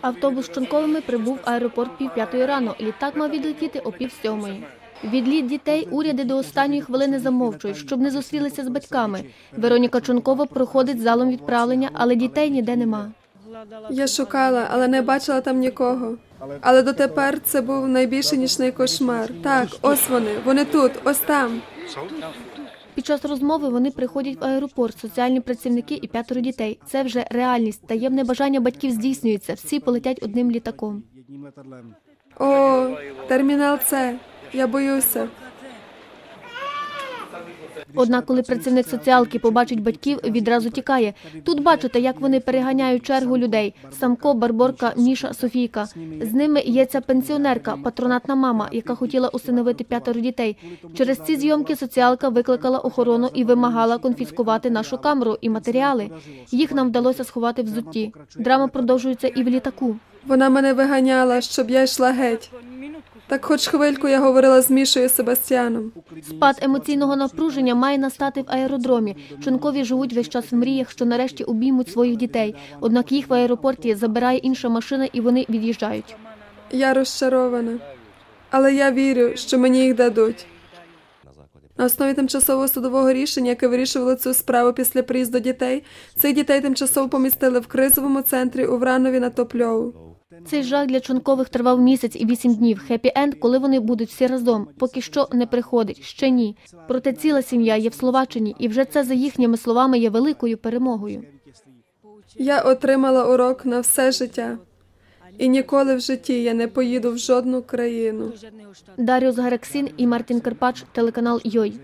Автобус з Чонковими прибув в аеропорт пів п'ятої рано. Літак мав відлетіти о пів сьомої. Відліт дітей уряди до останньої хвилини замовчують, щоб не зустрілися з батьками. Вероніка Чонкова проходить залом відправлення, але дітей ніде нема. Я шукала, але не бачила там нікого. Але дотепер це був найбільший нічний кошмар. Так, ось вони, вони тут, ось там. Під час розмови вони приходять в аеропорт, соціальні працівники і п'ятеро дітей. Це вже реальність. Таємне бажання батьків здійснюється. Всі полетять одним літаком. О, термінал С. Я боюся. Однак, коли працівник соціалки побачить батьків, відразу тікає. Тут бачите, як вони переганяють чергу людей: Самко, Барборка, Міша, Софійка. З ними є ця пенсіонерка, патронатна мама, яка хотіла усиновити п'ятеро дітей. Через ці зйомки соціалка викликала охорону і вимагала конфіскувати нашу камеру і матеріали. Їх нам вдалося сховати в зутті. Драма продовжується і в літаку. Вона мене виганяла, щоб я йшла геть. Так хоч хвильку я говорила з Мішою Себастьяном. Спад емоційного напруження має настати в аеродромі. Чонкові живуть весь час в мріях, що нарешті обіймуть своїх дітей. Однак їх в аеропорті забирає інша машина, і вони від'їжджають. Я розчарована. Але я вірю, що мені їх дадуть. На основі тимчасового судового рішення, яке вирішувало цю справу після приїзду дітей, цих дітей тимчасово помістили в кризовому центрі у Вранові на Топльову. Цей жах для чонкових тривав місяць і вісім днів. Хеппі енд, коли вони будуть всі разом. Поки що не приходить, ще ні. Проте ціла сім'я є в Словаччині, і вже це за їхніми словами є великою перемогою. Я отримала урок на все життя. І ніколи в житті я не поїду в жодну країну. Даріус Гарексін і Мартін Карпач, телеканал Йой.